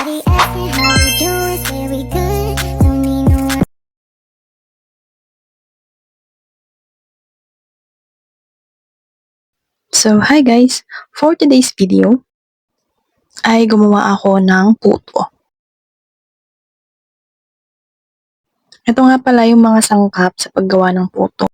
Everybody asking how we doing, say we good. Don't need no one. So, hi guys! For today's video, ay gumawa ako ng puto. Ito nga pala yung mga sangkap sa paggawa ng puto.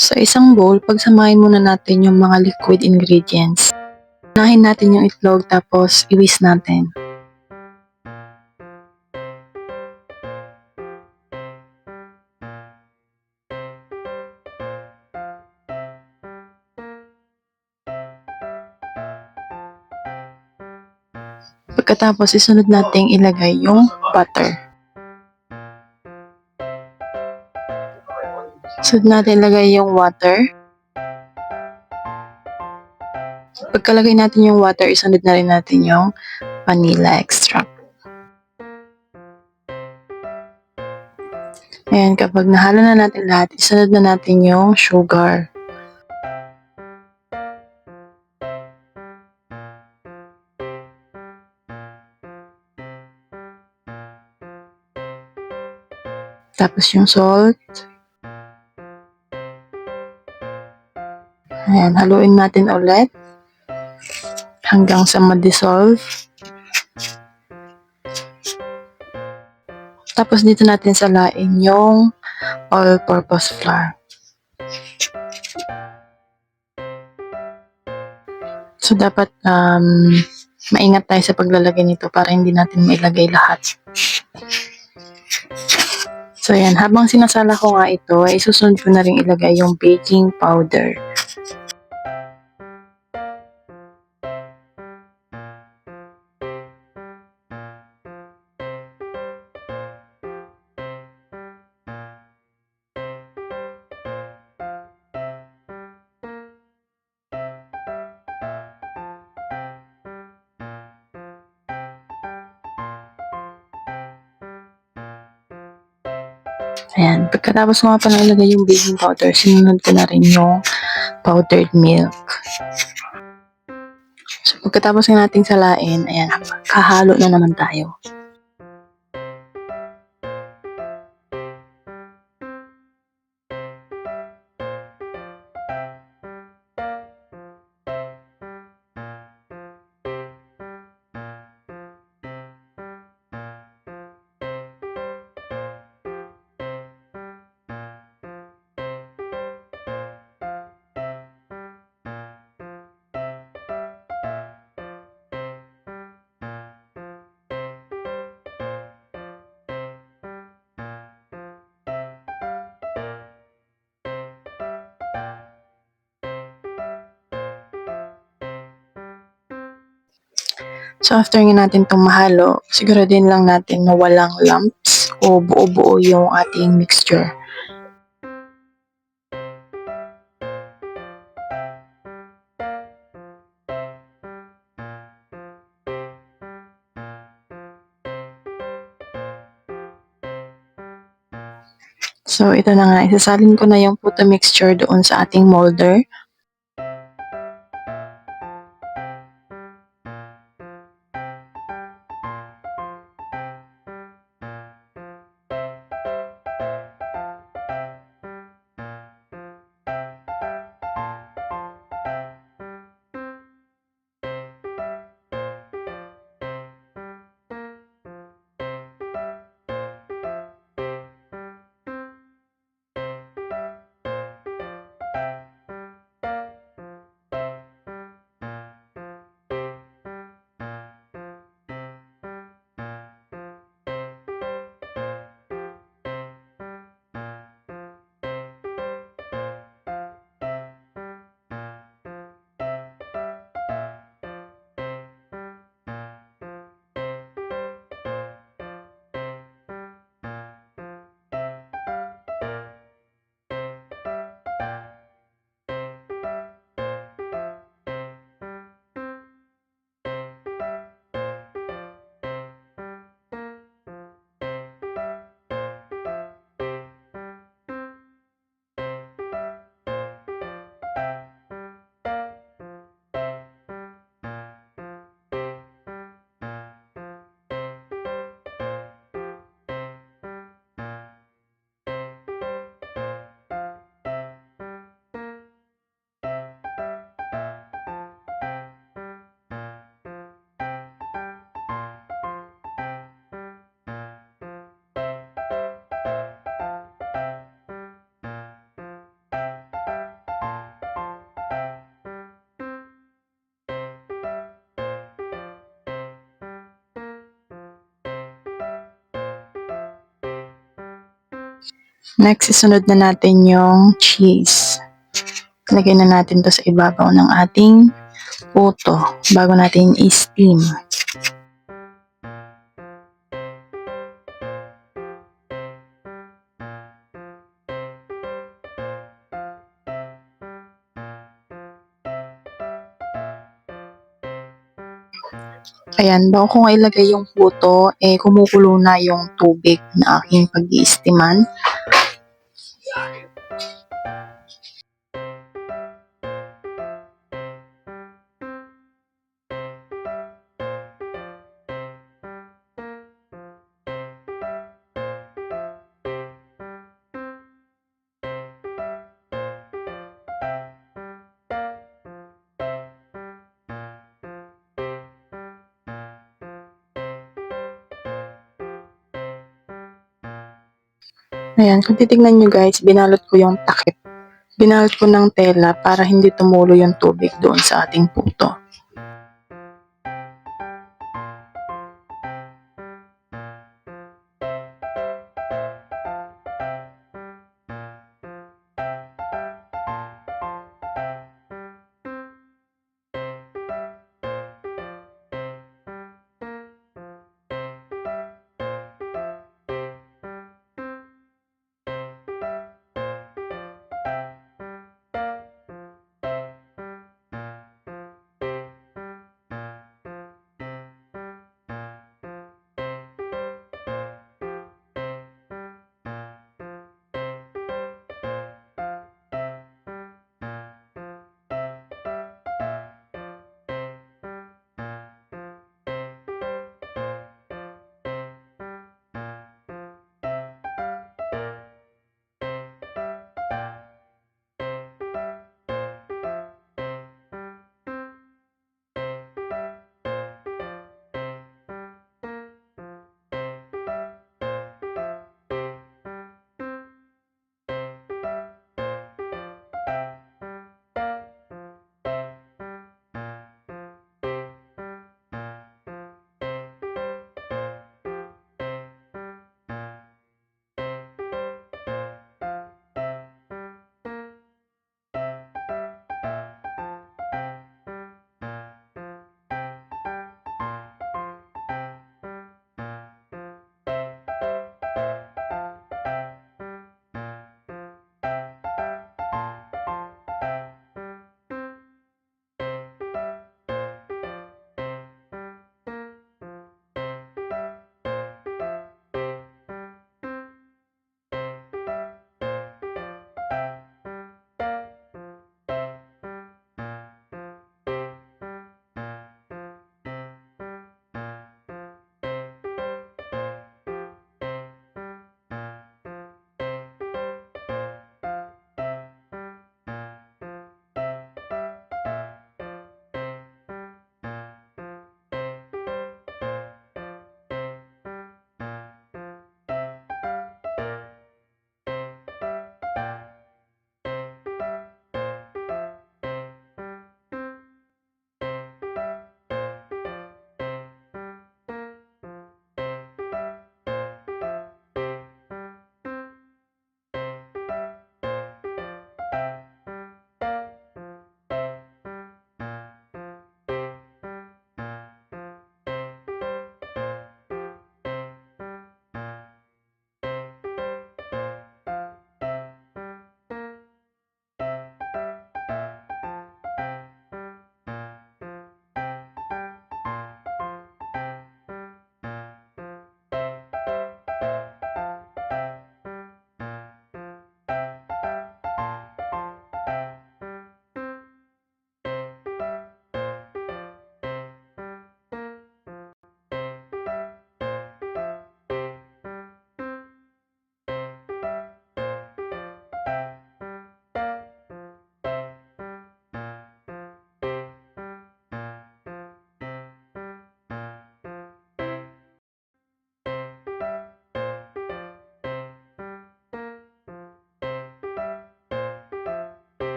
Sa isang bowl, pagsamahin muna natin yung mga liquid ingredients. Unahin natin yung itlog tapos iwis natin. Pagkatapos, isunod nating ilagay yung butter. Sunod natin ilagay yung water. Pagkalagay natin yung water, isunod na rin natin yung vanilla extract. Ayan, kapag nahalo na natin lahat, isunod na natin yung sugar. Tapos yung salt. Ayan, haluin natin ulit hanggang sa ma-dissolve. Tapos dito natin salain yung all-purpose flour. So dapat um, maingat tayo sa paglalagay nito para hindi natin mailagay lahat. So yan, habang sinasala ko nga ito, ay susunod ko na rin ilagay yung baking powder. Ayan, pagkatapos ko nga pala ilagay yung baking powder, sinunod ko na rin yung powdered milk. So, pagkatapos nga nating salain, ayan, kahalo na naman tayo. So, after nga natin itong mahalo, siguraduhin lang natin na walang lumps o buo-buo yung ating mixture. So, ito na nga. Isasalin ko na yung puto mixture doon sa ating molder. Next, isunod na natin yung cheese. Lagay na natin to sa ibabaw ng ating puto bago natin i-steam. Ayan, bago ko ilagay yung puto, eh kumukulo na yung tubig na aking pag Ayan, kung titignan nyo guys, binalot ko yung takip. Binalot ko ng tela para hindi tumulo yung tubig doon sa ating puto.